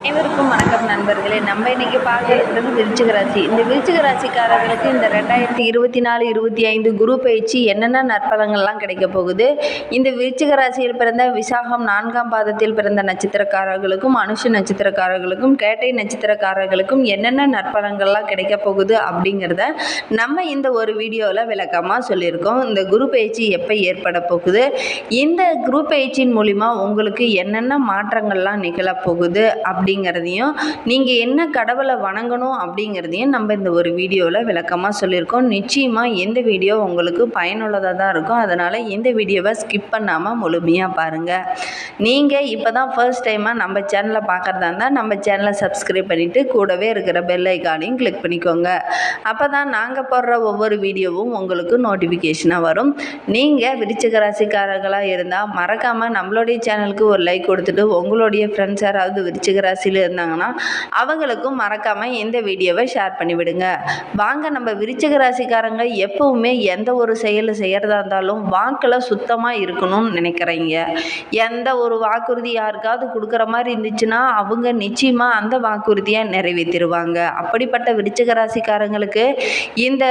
அனைவருக்கும் வணக்கம் நண்பர்களே. நம்ம இன்னைக்கு பார்க்க இருக்கிறது விருச்சிக ராசி. இந்த விருச்சிக ராசிக்காரர்களுக்கு இந்த ரெண்டாயிரத்தி இருபத்தி நாலு இருபத்தி ஐந்து குரு பயிற்சி என்னென்ன நற்பலங்கள்லாம் கிடைக்க போகுது? இந்த விருச்சிக ராசியில் பிறந்த விசாகம் நான்காம் பாதத்தில் பிறந்த நட்சத்திரக்காரர்களுக்கும் அனுஷ நட்சத்திரக்காரர்களுக்கும் கேட்டை நட்சத்திரக்காரர்களுக்கும் என்னென்ன நற்பலங்கள்லாம் கிடைக்க போகுது அப்படிங்கிறத நம்ம இந்த ஒரு வீடியோவில் விளக்கமாக சொல்லியிருக்கோம். இந்த குரு பயிற்சி எப்போ ஏற்பட போகுது? இந்த குரு பயிற்சியின் மூலிமா உங்களுக்கு என்னென்ன மாற்றங்கள்லாம் நிகழப்போகுது அப்படிங்கிறதையும் நீங்கள் என்ன கடவுளை வணங்கணும் அப்படிங்கிறதையும் நம்ம இந்த ஒரு வீடியோவில் விளக்கமாக சொல்லியிருக்கோம். நிச்சயமாக எந்த வீடியோ உங்களுக்கு பயனுள்ளதாக தான் இருக்கும். அதனால் இந்த வீடியோவை ஸ்கிப் பண்ணாமல் முழுமையாக பாருங்கள் நீங்கள் இப்போ தான் ஃபர்ஸ்ட் டைமாக நம்ம சேனலை பார்க்குறதா இருந்தால் நம்ம சேனலை சப்ஸ்கிரைப் பண்ணிவிட்டு கூடவே இருக்கிற பெல் ஐக்கானையும் கிளிக் பண்ணிக்கோங்க. அப்போ தான் நாங்கள் போடுற ஒவ்வொரு வீடியோவும் உங்களுக்கு நோட்டிஃபிகேஷனாக வரும். நீங்கள் விருச்சிக ராசிக்காரர்களாக இருந்தால் மறக்காமல் நம்மளுடைய சேனலுக்கு ஒரு லைக் கொடுத்துட்டு உங்களுடைய ஃப்ரெண்ட்ஸ் யாராவது விருச்சிக ராசியில் இருந்தாங்கன்னா அவங்களுக்கும் மறக்காமல் இந்த வீடியோவை ஷேர் பண்ணிவிடுங்க. வாங்க நம்ம விருச்சிக ராசிக்காரங்க எப்பவுமே எந்த ஒரு செயல் செய்கிறதா இருந்தாலும் வாக்கில் சுத்தமாக இருக்கணும்னு நினைக்கிறீங்க. எந்த ஒரு வாக்குறுதி யாருக்காவது கொடுக்குற மாதிரி இருந்துச்சுன்னா அவங்க நிச்சயமாக அந்த வாக்குறுதியை நிறைவேற்றிடுவாங்க. அப்படிப்பட்ட விருச்சிக ராசிக்காரங்களுக்கு இந்த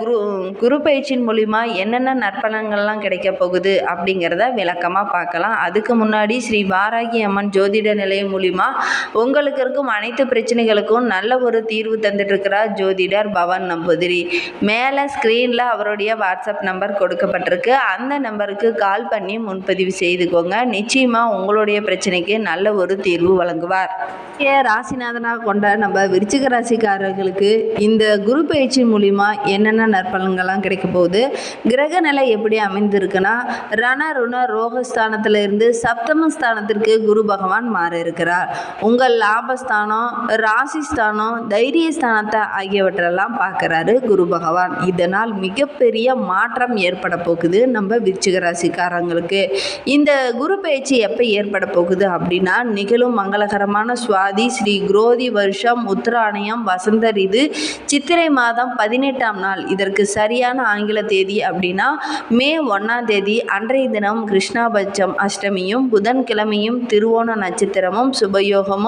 குரு குரு பயிற்சியின் மூலிமா என்னென்ன நற்பலன்கள்லாம் கிடைக்க போகுது அப்படிங்கிறத விளக்கமாக பார்க்கலாம். அதுக்கு முன்னாடி ஸ்ரீ வாராகி அம்மன் ஜோதிட நிலையம் மூலிமா உங்களுக்கு இருக்கும் அனைத்து பிரச்சனைகளுக்கும் நல்ல ஒரு தீர்வு தந்துட்டுருக்கிறார் ஜோதிடர் பவன் நம்பூதிரி. மேலே ஸ்க்ரீனில் அவருடைய வாட்ஸ்அப் நம்பர் கொடுக்கப்பட்டிருக்கு. அந்த நம்பருக்கு கால் பண்ணி முன்பதிவு செய்துக்கோங்க. நிச்சயமாக உங்களுடைய பிரச்சனைக்கு நல்ல ஒரு தீர்வு வழங்குவார். ஏ ராசிநாதனாக கொண்ட நம்ம விருச்சிக ராசிக்காரர்களுக்கு இந்த குரு பயிற்சி மூலிமா என்னென்ன நற்பலன்கள்லாம் கிடைக்க போகுது? கிரக நிலை எப்படி அமைந்திருக்குன்னா ரண ருண ரோகஸ்தானத்திலிருந்து சப்தம ஸ்தானத்திற்கு குரு பகவான் மாற இருக்கிறார். உங்கள் லாபஸ்தானம் ராசிஸ்தானம் தைரியஸ்தானத்தை ஆகியவற்றெல்லாம் பார்க்குறாரு குரு பகவான். இதனால் மிகப்பெரிய மாற்றம் ஏற்பட போகுது நம்ம விருச்சிக ராசிக்காரங்களுக்கு. இந்த குரு பயிற்சி எப்போ ஏற்பட போகுது அப்படின்னா நிகழும் மங்களகரமான சுவாதி ஸ்ரீ குரோதி வருஷம் உத்தராயணம் வசந்த ரிது சித்திரை மாதம் பதினெட்டாம் நாள். இதற்கு சரியான ஆங்கில தேதி அப்படின்னா மே ஒன்றாம் தேதி அன்றைய தினம் கிருஷ்ணாபட்சம் அஷ்டமியும் புதன்கிழமையும் திருவோண நட்சத்திரமும் சுபயோகமும்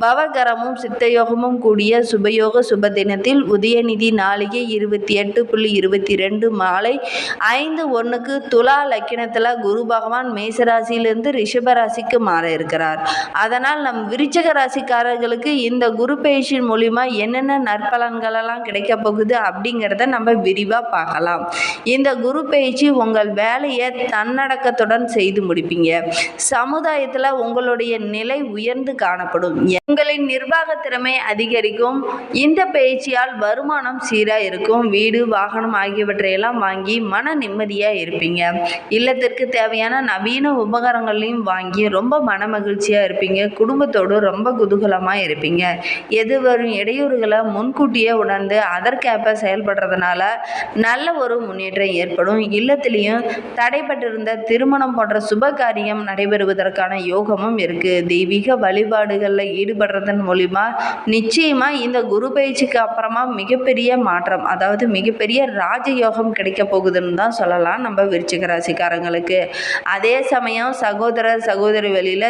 பவகரமும் சித்தயோகமும் கூடிய சுபயோக சுப தினத்தில் உதயநிதி நாளிகை இருபத்தி எட்டு புள்ளி இருபத்தி ரெண்டு மாலை ஐந்து ஒன்றுக்கு துலா லக்கினத்தில் குரு பகவான் மேசராசியிலிருந்து ரிஷபராசிக்கு மாற இருக்கிறார். அதனால் நம் விருச்சக ராசிக்காரர்களுக்கு இந்த குரு பயிற்சியின் மூலிமா என்னென்ன நற்பலன்களெல்லாம் கிடைக்க போகுது அப்படிங்கிறத நம்ம விரிவாக பார்க்கலாம். இந்த குரு பயிற்சி உங்கள் வேலையை தன்னடக்கத்துடன் செய்து முடிப்பீங்க. சமுதாயத்தில் உங்களுடைய நிலை உயர்ந்து காணப்படும். உங்களின் நிர்வாக திறமை அதிகரிக்கும். இந்த பயிற்சியால் வருமானம் சீராக இருக்கும் வீடு வாகனம் ஆகியவற்றையெல்லாம் வாங்கி மன நிம்மதியாக இருப்பீங்க. இல்லத்திற்கு தேவையான நவீன உபகரணங்களையும் வாங்கி ரொம்ப மன மகிழ்ச்சியாக இருப்பீங்க. குடும்பத்தோடு ரொம்ப குதூகலமாக இருப்பீங்க. எது வரும் இடையூறுகளை முன்கூட்டியே உணர்ந்து அதற்கேற்ப செயல்படுறதுனால நல்ல ஒரு முன்னேற்றம் ஏற்படும். இல்லத்திலையும் தடைப்பட்டிருந்த திருமணம் போன்ற சுப காரியம் நடைபெறுவதற்கான யோகமும் இருக்குது தெய்வீக செயல்களில் ஈடுபடுறதன் மூலிமா நிச்சயமாக இந்த குரு பயிற்சிக்கு அப்புறமா மிகப்பெரிய மாற்றம் அதாவது மிகப்பெரிய ராஜயோகம் கிடைக்க போகுதுன்னு தான் சொல்லலாம் நம்ம விருச்சிக ராசிக்காரங்களுக்கு. அதே சமயம் சகோதர சகோதரி வெளியில்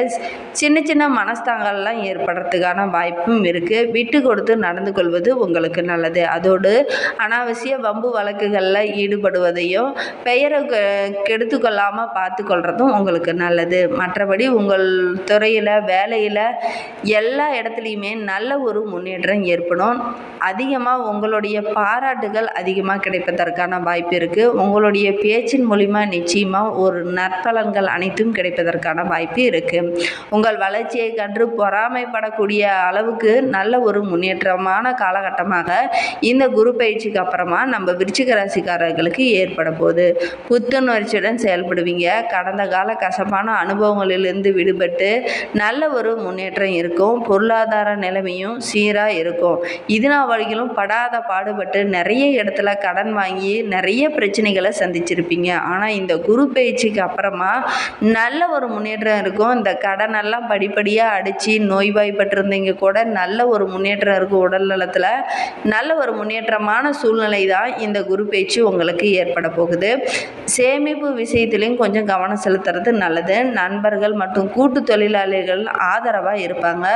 சின்ன சின்ன மனஸ்தாங்கள்லாம் ஏற்படுறதுக்கான வாய்ப்பும் இருக்குது விட்டு கொடுத்து நடந்து கொள்வது உங்களுக்கு நல்லது. அதோடு அனாவசிய வம்பு வழக்குகளில் ஈடுபடுவதையும் பெயரை கெடுத்து கொள்ளாமல் பார்த்து கொள்றதும் உங்களுக்கு நல்லது. மற்றபடி உங்கள் துறையில் வேலையில் எல்லா இடத்துலையுமே நல்ல ஒரு முன்னேற்றம் ஏற்படும். அதிகமாக உங்களுடைய பாராட்டுகள் அதிகமாக கிடைப்பதற்கான வாய்ப்பு இருக்குது உங்களுடைய பேச்சின் மூலிமா நிச்சயமாக ஒரு நற்பலன்கள் அனைத்தும் கிடைப்பதற்கான வாய்ப்பு இருக்குது உங்கள் வளர்ச்சியை கண்டு பொறாமைப்படக்கூடிய அளவுக்கு நல்ல ஒரு முன்னேற்றமான காலகட்டமாக இந்த குரு பயிற்சிக்கு அப்புறமா நம்ம விருச்சிக ராசிக்காரர்களுக்கு ஏற்பட போகுது. புத்துணர்ச்சியுடன் செயல்படுவீங்க. கடந்த கால கசப்பான அனுபவங்களிலிருந்து விடுபட்டு நல்ல ஒரு முன்னேற்றம் இருக்கும் பொருளாதார நிலைமையும் சீராக இருக்கும். இதுனா வழிகளும் படாத பாடுபட்டு நிறைய இடத்துல கடன் வாங்கி நிறைய பிரச்சனைகளை சந்திச்சிருப்பீங்க. ஆனால் இந்த குரு பயிற்சிக்கு அப்புறமா நல்ல ஒரு முன்னேற்றம் இருக்கும். இந்த கடனெல்லாம் படிப்படியாக அடித்து நோய்வாய்ப்பட்டிருந்தீங்க கூட நல்ல ஒரு முன்னேற்றம் இருக்கும் உடல் நலத்தில் நல்ல ஒரு முன்னேற்றமான சூழ்நிலை தான் இந்த குரு பயிற்சி உங்களுக்கு ஏற்பட போகுது. சேமிப்பு விஷயத்துலையும் கொஞ்சம் கவனம் செலுத்துறது நல்லது. நண்பர்கள் மற்றும் கூட்டு தொழிலாளர்கள் ஆதரவாக இருக்கும் இருப்பாங்க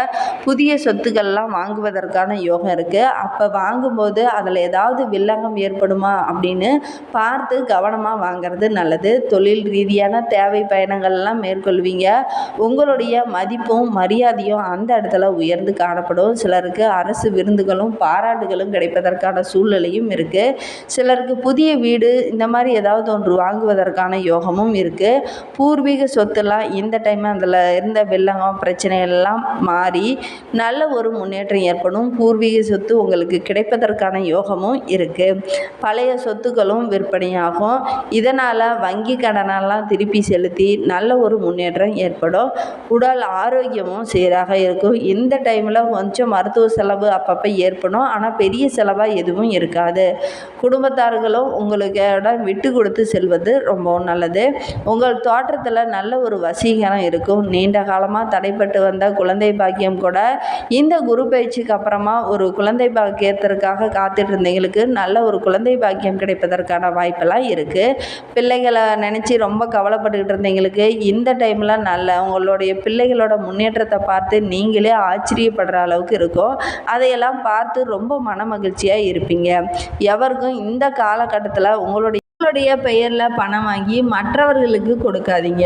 புதிய சொத்துக்கள்லாம் வாங்குவதற்கான யோகம் இருக்குது அப்போ வாங்கும்போது அதில் ஏதாவது வில்லங்கம் ஏற்படுமா அப்படின்னு பார்த்து கவனமாக வாங்குறது நல்லது. தொழில் ரீதியான தேவை பயணங்கள்லாம் மேற்கொள்வீங்க. உங்களுடைய மதிப்பும் மரியாதையும் அந்த இடத்துல உயர்ந்து காணப்படும். சிலருக்கு அரசு விருந்துகளும் பாராட்டுகளும் கிடைப்பதற்கான சூழ்நிலையும் இருக்குது சிலருக்கு புதிய வீடு இந்த மாதிரி ஏதாவது ஒன்று வாங்குவதற்கான யோகமும் இருக்குது பூர்வீக சொத்துலாம் இந்த டைம் அதில் இருந்த வில்லங்கம் பிரச்சனைகள் எல்லாம் மாறி நல்ல ஒரு முன்னேற்றம் ஏற்படும். பூர்வீக சொத்து உங்களுக்கு கிடைப்பதற்கான யோகமும் இருக்குது பழைய சொத்துக்களும் விற்பனையாகும். இதனால் வங்கி கடனெல்லாம் திருப்பி செலுத்தி நல்ல ஒரு முன்னேற்றம் ஏற்படும். உடல் ஆரோக்கியமும் சீராக இருக்கும். இந்த டைமில் கொஞ்சம் மருத்துவ செலவு அப்பப்போ ஏற்படும். ஆனால் பெரிய செலவாக எதுவும் இருக்காது. குடும்பத்தார்களும் உங்களுக்கோட விட்டு கொடுத்து செல்வது ரொம்பவும் நல்லது. உங்கள் தோற்றத்தில் நல்ல ஒரு வசீகரம் இருக்கும். நீண்ட காலமாக தடைப்பட்டு வந்த குழந்தை குழந்தை பாக்கியம் கூட. இந்த குரு பயிற்சிக்கு அப்புறமா ஒரு குழந்தை பாக்கியத்திற்காக காத்துட்டு இருந்தவங்களுக்கு நல்ல ஒரு குழந்தை பாக்கியம் கிடைப்பதற்கான வாய்ப்பெல்லாம் இருக்குது பிள்ளைகளை நினச்சி ரொம்ப கவலைப்பட்டுக்கிட்டு இருந்தவங்களுக்கு இந்த டைமில் நல்ல உங்களுடைய பிள்ளைகளோட முன்னேற்றத்தை பார்த்து நீங்களே ஆச்சரியப்படுற அளவுக்கு இருக்கும். அதையெல்லாம் பார்த்து ரொம்ப மன மகிழ்ச்சியாக இருப்பீங்க. எவருக்கும் இந்த காலகட்டத்தில் உங்களுடைய உங்களுடைய பெயரில் பணம் வாங்கி மற்றவர்களுக்கு கொடுக்காதீங்க.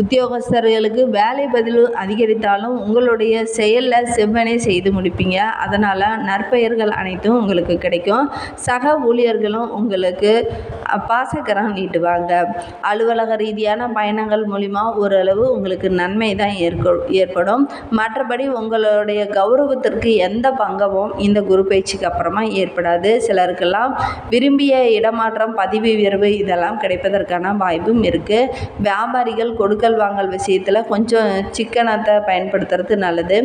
உத்தியோகஸ்தர்களுக்கு வேலை பதில் அதிகரித்தாலும் உங்களுடைய செயலில் செவ்வனே செய்து முடிப்பீங்க. அதனால் நற்பெயர்கள் அனைத்தும் உங்களுக்கு கிடைக்கும். சக ஊழியர்களும் உங்களுக்கு பாசக்கரம் நீட்டுவாங்க. அலுவலக ரீதியான பயணங்கள் மூலிமா ஓரளவு உங்களுக்கு நன்மை தான் ஏற்படும். மற்றபடி உங்களுடைய கௌரவத்திற்கு எந்த பங்கமும் இந்த குரு பயிற்சிக்கு அப்புறமா ஏற்படாது. சிலருக்கெல்லாம் விரும்பிய இடமாற்றம் பதவி உயர்வு இதெல்லாம் கிடைப்பதற்கான வாய்ப்பும் இருக்குது வியாபாரிகள் கொடுக்கல் வாங்கல் விஷயத்தில் கொஞ்சம் சிக்கனத்தை பயன்படுத்துறது நல்லது.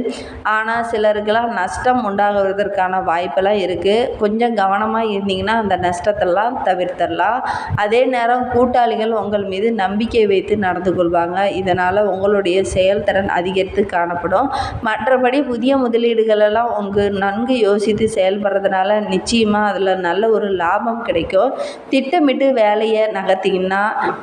ஆனால் சிலருக்கெல்லாம் நஷ்டம் உண்டாகுவதற்கான வாய்ப்பெல்லாம் இருக்குது கொஞ்சம் கவனமாக இருந்தீங்கன்னா அந்த நஷ்டத்தெல்லாம் தவிர்த்தரலாம். அதே நேரம் கூட்டாளிகள் உங்கள் மீது நம்பிக்கை வைத்து நடந்து கொள்வாங்க. இதனால் உங்களுடைய செயல்திறன் அதிகரித்து காணப்படும். மற்றபடி புதிய முதலீடுகள் எல்லாம் உங்கள் நன்கு யோசித்து செயல்படுறதுனால நிச்சயமாக அதில் நல்ல ஒரு லாபம் கிடைக்கும். திட்டமிட்டு வேலையை நகர்த்திங்கன்னா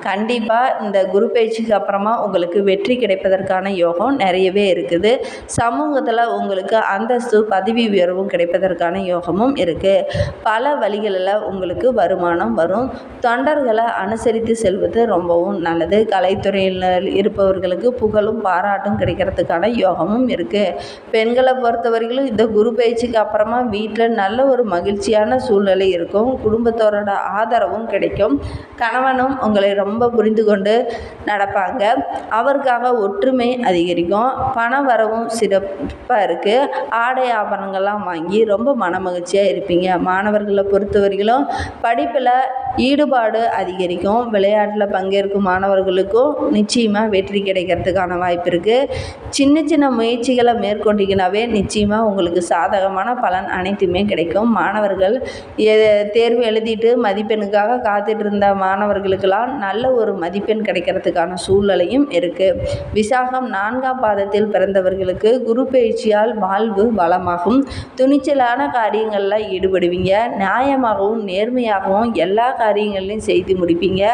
கண்டிப்பாக இந்த குரு பயிற்சிக்கு அப்புறமா உங்களுக்கு வெற்றி கிடைப்பதற்கான யோகம் நிறையவே இருக்குது. சமூகத்தில் உங்களுக்கு அந்தஸ்து பதவி உயர்வும் கிடைப்பதற்கான யோகமும் இருக்குது பல வழிகளில் உங்களுக்கு வருமானம் வரும். தொண்டர்களை அனுசரித்து செல்வது ரொம்பவும் நல்லது. கலைத்துறையில் இருப்பவர்களுக்கு புகழும் பாராட்டும் கிடைக்கிறதுக்கான யோகமும் இருக்குது பெண்களை பொறுத்தவரையிலும் இந்த குரு பயிற்சிக்கு அப்புறமா வீட்டில் நல்ல ஒரு மகிழ்ச்சியான சூழ்நிலை இருக்கும். குடும்பத்தோரோட ஆதரவும் கிடைக்கும். கணவனும் உங்களை ரொம்ப புரிந்து கொண்டு நடப்பாங்க. அவருக்காக ஒற்றுமை அதிகரிக்கும். பண வரவும் சிறப்பாக இருக்குது ஆடை ஆபரணங்கள்லாம் வாங்கி ரொம்ப மன மகிழ்ச்சியாக இருப்பீங்க. மாணவர்களை பொறுத்தவரையிலும் படிப்பில் ஈடுபாடு அதிகரிக்கும். விளையாட்டில் பங்கேற்கும் மாணவர்களுக்கும் நிச்சயமாக வெற்றி கிடைக்கிறதுக்கான வாய்ப்பு இருக்குது சின்ன சின்ன முயற்சிகளை மேற்கொண்டீங்கன்னாவே நிச்சயமாக உங்களுக்கு சாதகமான பலன் அனைத்துமே கிடைக்கும். மாணவர்கள் தேர்வு எழுதிட்டு மதிப்பெண்ணுக்காக காத்துட்டு இருந்த மாணவர்களுக்கெல்லாம் நல்ல ஒரு மதிப்பெண் கிடைக்கிறதுக்கான சூழ்நிலையும் இருக்குது விசாகம் நான்காம் பாதத்தில் பிறந்தவர்களுக்கு குரு பயிற்சியால் வாழ்வு வளமாகும். துணிச்சலான காரியங்களில் ஈடுபடுவீங்க. நியாயமாகவும் நேர்மையாகவும் எல்லா காரியங்களையும் செய்து முடிப்பீங்க.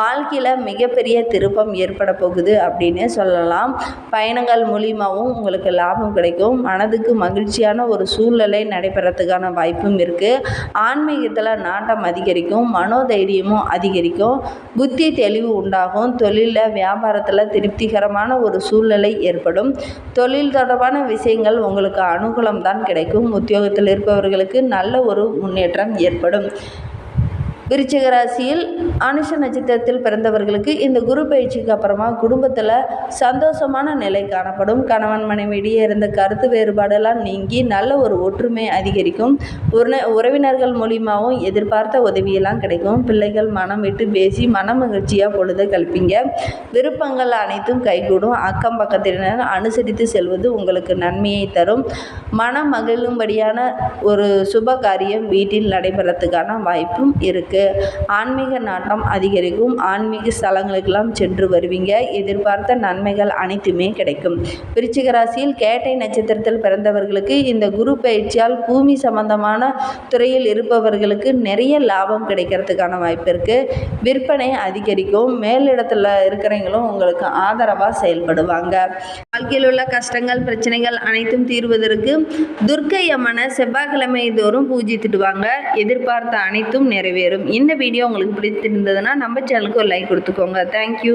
வாழ்க்கையில் மிகப்பெரிய திருப்பம் ஏற்பட போகுது அப்படின்னு சொல்லலாம். பயணங்கள் மூலியமாகவும் உங்களுக்கு லாபம் கிடைக்கும். மனதுக்கு மகிழ்ச்சியான ஒரு சூழ்நிலை நடைபெறத்துக்கான வாய்ப்பும் இருக்குது ஆன்மீகத்தில் நாட்டம் அதிகரிக்கும். மனோதைரியமும் அதிகரிக்கும். புத்தி தெளிவு உண்டாகும். தொழிலில் வியாபாரத்தில் திருப்திகரமான ஒரு சூழ்நிலை ஏற்படும். தொழில் தொடர்பான விஷயங்கள் உங்களுக்கு அனுகூலம் தான் கிடைக்கும். உத்தியோகத்தில் இருப்பவர்களுக்கு நல்ல ஒரு முன்னேற்றம் ஏற்படும். விருச்சிக ராசியில் அனுஷ நட்சத்திரத்தில் பிறந்தவர்களுக்கு இந்த குரு பயிற்சிக்கு அப்புறமா குடும்பத்தில் சந்தோஷமான நிலை காணப்படும். கணவன் மனைவியிடையே இருந்த கருத்து வேறுபாடெல்லாம் நீங்கி நல்ல ஒரு ஒற்றுமை அதிகரிக்கும். உறன உறவினர்கள் மூலியமாகவும் எதிர்பார்த்த உதவியெல்லாம் கிடைக்கும். பிள்ளைகள் மனம் விட்டு பேசி மன மகிழ்ச்சியாக பொழுது கழிப்பீங்க. விருப்பங்கள் அனைத்தும் கைகூடும். அக்கம் பக்கத்தினர் அனுசரித்து செல்வது உங்களுக்கு நன்மையை தரும். மனம் மகிழும்படியான ஒரு சுப காரியம் வீட்டில் நடைபெறத்துக்கான வாய்ப்பும் இருக்குது ஆன்மீக நாட் நாட்டம் அதிகரிக்கும். ஆன்மீக ஸ்தலங்களுக்கெல்லாம் சென்று வருவீங்க. எதிர்பார்த்த நன்மைகள் அனைத்துமே கிடைக்கும். விருச்சிக ராசியில் கேட்டை நட்சத்திரத்தில் பிறந்தவர்களுக்கு இந்த குரு பயிற்சியால் பூமி சம்பந்தமான துறையில் இருப்பவர்களுக்கு நிறைய லாபம் கிடைக்கிறதுக்கான வாய்ப்பு இருக்குது விற்பனை அதிகரிக்கும். மேலிடத்தில் இருக்கிறவங்களும் உங்களுக்கு ஆதரவாக செயல்படுவாங்க. வாழ்க்கையில் உள்ள கஷ்டங்கள் பிரச்சனைகள் அனைத்தும் தீர்வதற்கு துர்க்கை அம்மனை செவ்வாய்க்கிழமை தோறும் பூஜித்துடுவாங்க எதிர்பார்த்த அனைத்தும் நிறைவேறும். இந்த வீடியோ உங்களுக்கு இருந்ததுன்னா நம்ம சேனலுக்கு ஒரு லைக் கொடுத்துக்கோங்க. தேங்க்யூ